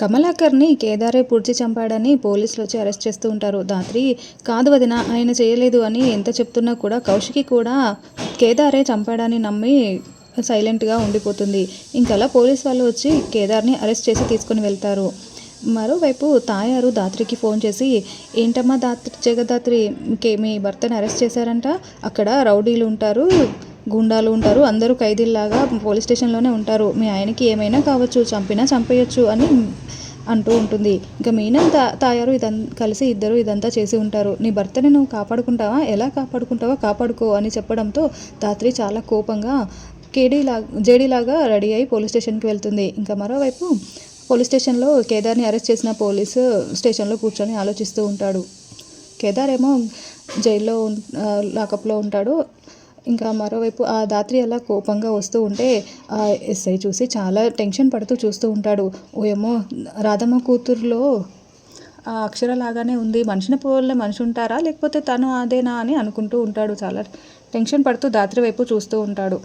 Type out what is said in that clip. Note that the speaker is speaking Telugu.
కమలాకర్ని కేదారే పూడ్చి చంపాడని పోలీసులు వచ్చి అరెస్ట్ చేస్తూ ఉంటారు. దాత్రి కాదు వదిన ఆయన చేయలేదు అని ఎంత చెప్తున్నా కూడా కౌశికి కూడా కేదారే చంపాడని నమ్మి సైలెంట్గా ఉండిపోతుంది. ఇంకలా పోలీస్ వాళ్ళు వచ్చి కేదార్ని అరెస్ట్ చేసి తీసుకుని వెళ్తారు. మరోవైపు తాయారు దాత్రికి ఫోన్ చేసి ఏంటమ్మా దాత్రి జగదాత్రి కే మీ భర్తని అరెస్ట్ చేశారంట. అక్కడ రౌడీలు ఉంటారు గుండాలు ఉంటారు అందరూ ఖైదీల్లాగా పోలీస్ స్టేషన్లోనే ఉంటారు. మీ ఆయనకి ఏమైనా కావచ్చు చంపినా చంపేయచ్చు అని అంటూ ఉంటుంది. ఇంకా మీనం తా తాయారు ఇదం కలిసి ఇద్దరు ఇదంతా చేసి ఉంటారు. నీ భర్తని నువ్వు కాపాడుకుంటావా? ఎలా కాపాడుకుంటావా కాపాడుకో అని చెప్పడంతో ధాత్రి చాలా కోపంగా కేడీలా జేడీలాగా రెడీ అయి పోలీస్ స్టేషన్కి వెళ్తుంది. ఇంకా మరోవైపు పోలీస్ స్టేషన్లో కేదార్ని అరెస్ట్ చేసిన పోలీసు స్టేషన్లో కూర్చొని ఆలోచిస్తూ ఉంటాడు. కేదార్ ఏమో జైల్లో లాకప్లో ఉంటాడు. ఇంకా మరోవైపు ఆ దాత్రి అలా కోపంగా వస్తూ ఉంటే ఆ ఎస్ఐ చూసి చాలా టెన్షన్ పడుతూ చూస్తూ ఉంటాడు. ఓ ఏమో రాధమ్మ కూతురులో ఆ అక్షర లాగానే ఉంది. మనిషిని పోలే మనిషి ఉంటారా? లేకపోతే తను అదేనా అని అనుకుంటూ ఉంటాడు చాలా టెన్షన్ పడుతూ దాత్రి వైపు చూస్తూ ఉంటాడు.